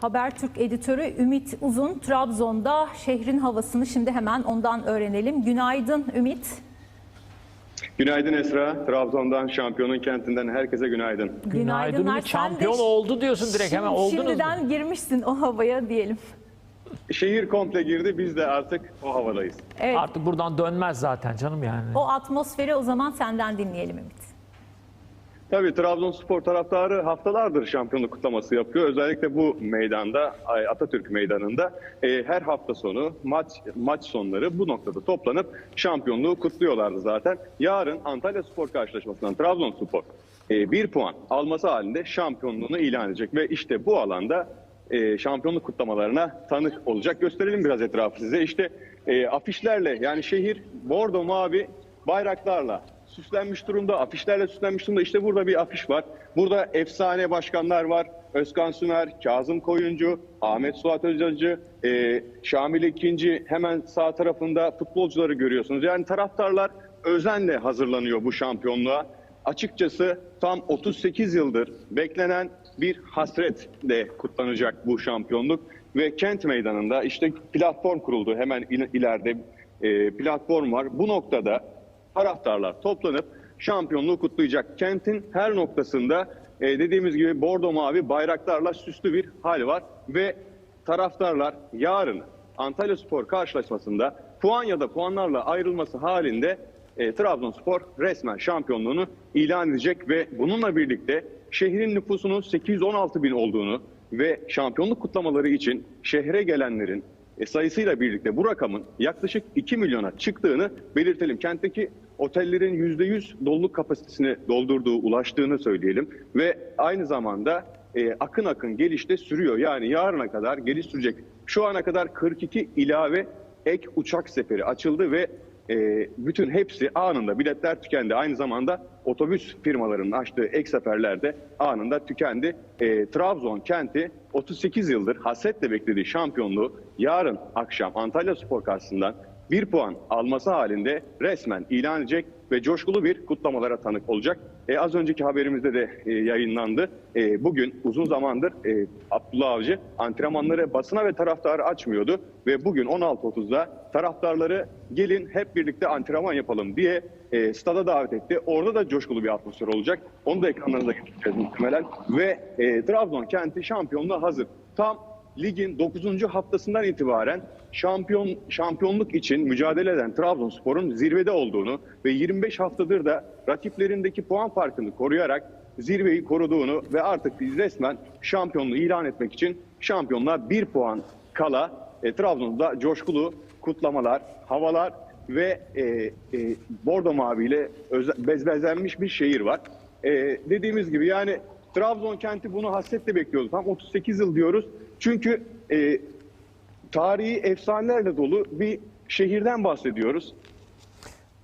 Habertürk editörü Ümit Uzun Trabzon'da şehrin havasını şimdi hemen ondan öğrenelim. Günaydın Ümit. Günaydın Esra. Trabzon'dan, şampiyonun kentinden herkese günaydın. Günaydın Günaydınlar. Ümit. Sen de Şampiyon oldu diyorsun direkt hemen oldunuz mu? Şimdiden girmişsin o havaya diyelim. Şehir komple girdi, biz de artık o havadayız. Evet. Artık buradan dönmez zaten canım yani. O atmosferi o zaman senden dinleyelim Ümit. Tabii Trabzonspor taraftarı haftalardır şampiyonluk kutlaması yapıyor. Özellikle bu meydanda, Atatürk Meydanı'nda e, her hafta sonu maç maç sonları bu noktada toplanıp şampiyonluğu kutluyorlardı zaten. Yarın Antalya Spor karşılaşmasından Trabzonspor e, bir puan alması halinde şampiyonluğunu ilan edecek. Ve işte bu alanda e, şampiyonluk kutlamalarına tanık olacak. Gösterelim biraz etrafı size. İşte e, afişlerle yani şehir bordo mavi bayraklarla süslenmiş durumda, afişlerle süslenmiş durumda. İşte burada bir afiş var. Burada efsane başkanlar var. Özkan Sümer, Kazım Koyuncu, Ahmet Suat Özacı, e, Şamil İkinci hemen sağ tarafında futbolcuları görüyorsunuz. Yani taraftarlar özenle hazırlanıyor bu şampiyonluğa. Açıkçası tam 38 yıldır beklenen bir hasretle kutlanacak bu şampiyonluk ve kent meydanında işte platform kuruldu hemen il- ileride e, platform var. Bu noktada taraftarlar toplanıp şampiyonluğu kutlayacak. Kentin her noktasında e, dediğimiz gibi bordo mavi bayraklarla süslü bir hal var ve taraftarlar yarın Antalya Spor karşılaşmasında puan ya da puanlarla ayrılması halinde e, Trabzonspor resmen şampiyonluğunu ilan edecek ve bununla birlikte şehrin nüfusunun 816 bin olduğunu ve şampiyonluk kutlamaları için şehre gelenlerin sayısıyla birlikte bu rakamın yaklaşık 2 milyona çıktığını belirtelim. Kentteki otellerin %100 doluluk kapasitesini doldurduğu, ulaştığını söyleyelim ve aynı zamanda e, akın akın gelişte sürüyor. Yani yarına kadar geliş sürecek. Şu ana kadar 42 ilave ek uçak seferi açıldı ve e, bütün hepsi anında biletler tükendi. Aynı zamanda otobüs firmalarının açtığı ek seferler de anında tükendi. E, Trabzon kenti 38 yıldır hasretle beklediği şampiyonluğu yarın akşam Antalya Spor karşısından bir puan alması halinde resmen ilan edecek ve coşkulu bir kutlamalara tanık olacak. E, az önceki haberimizde de e, yayınlandı. E, bugün uzun zamandır e, Abdullah Avcı antrenmanları basına ve taraftarı açmıyordu ve bugün 16.30'da taraftarları gelin hep birlikte antrenman yapalım diye e, stada davet etti. Orada da coşkulu bir atmosfer olacak. Onu da ekranlarınıza getireceğiz muhtemelen. Ve e, Trabzon kenti şampiyonluğa hazır. Tam ligin 9. haftasından itibaren şampiyon şampiyonluk için mücadele eden Trabzonspor'un zirvede olduğunu ve 25 haftadır da rakiplerindeki puan farkını koruyarak zirveyi koruduğunu ve artık biz resmen şampiyonluğu ilan etmek için şampiyonluğa bir puan kala e, Trabzon'da coşkulu kutlamalar, havalar ve e, e, bordo maviyle öze- bezbezenmiş bir şehir var. E, dediğimiz gibi yani Trabzon kenti bunu hasretle bekliyordu. Tam 38 yıl diyoruz. Çünkü e, tarihi efsanelerle dolu bir şehirden bahsediyoruz.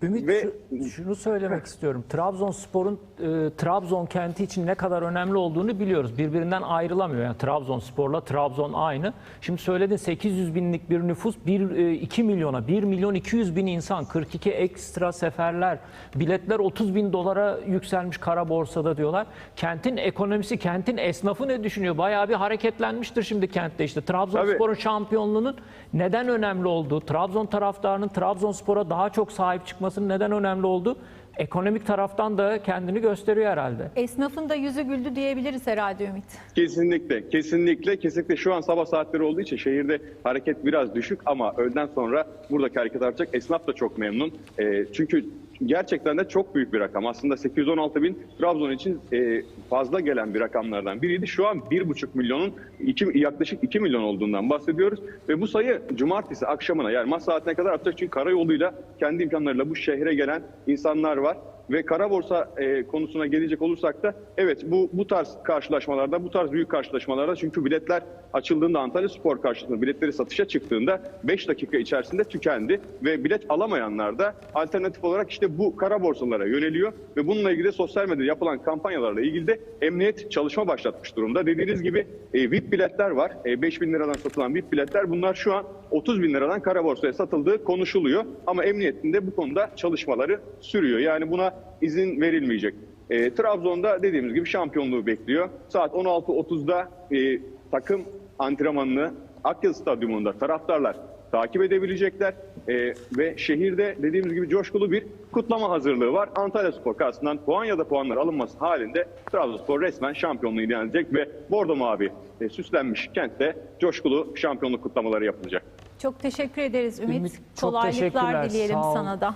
Ümit Ve- şu- şunu söylemek istiyorum. Trabzonspor'un e, Trabzon kenti için ne kadar önemli olduğunu biliyoruz. Birbirinden ayrılamıyor. Yani Trabzonspor'la Trabzon aynı. Şimdi söyledin 800 binlik bir nüfus 1 e, 2 milyona 1 milyon 200 bin insan 42 ekstra seferler biletler 30 bin dolara yükselmiş kara borsada diyorlar. Kentin ekonomisi kentin esnafı ne düşünüyor? Bayağı bir hareketlenmiştir şimdi kentte işte. Trabzonspor'un şampiyonluğunun neden önemli olduğu, Trabzon taraftarının Trabzonspor'a daha çok sahip çıkmasının neden önemli olduğu ekonomik taraftan da kendini gösteriyor herhalde. Esnafın da yüzü güldü diyebiliriz herhalde Ümit. Kesinlikle, kesinlikle, kesinlikle şu an sabah saatleri olduğu için şehirde hareket biraz düşük ama öğleden sonra buradaki hareket artacak. Esnaf da çok memnun. E, çünkü gerçekten de çok büyük bir rakam. Aslında 816 bin Trabzon için e, fazla gelen bir rakamlardan biriydi. Şu an 1,5 milyonun iki, yaklaşık 2 milyon olduğundan bahsediyoruz. Ve bu sayı cumartesi akşamına yani maç saatine kadar artacak. Çünkü karayoluyla kendi imkanlarıyla bu şehre gelen insanlar var. Ve kara borsa e, konusuna gelecek olursak da evet bu bu tarz karşılaşmalarda, bu tarz büyük karşılaşmalarda çünkü biletler açıldığında Antalya Spor karşısında biletleri satışa çıktığında 5 dakika içerisinde tükendi ve bilet alamayanlar da alternatif olarak işte bu kara borsalara yöneliyor ve bununla ilgili sosyal medyada yapılan kampanyalarla ilgili de emniyet çalışma başlatmış durumda. Dediğiniz gibi e, VIP biletler var. E, 5 bin liradan satılan VIP biletler bunlar şu an 30 bin liradan kara borsaya satıldığı konuşuluyor. Ama emniyetin de bu konuda çalışmaları sürüyor. Yani buna izin verilmeyecek. E, Trabzon'da dediğimiz gibi şampiyonluğu bekliyor. Saat 16.30'da e, takım antrenmanını Akyazı Stadyumunda taraftarlar takip edebilecekler. Ee, ve şehirde dediğimiz gibi coşkulu bir kutlama hazırlığı var. Antalya Spor karşısından puan ya da puanlar alınması halinde Trabzonspor resmen şampiyonluğu ilan edecek ve bordo mavi e, süslenmiş kentte coşkulu şampiyonluk kutlamaları yapılacak. Çok teşekkür ederiz Ümit. Ümit, çok Kolaylıklar teşekkürler. dileyelim Sağ ol. sana da.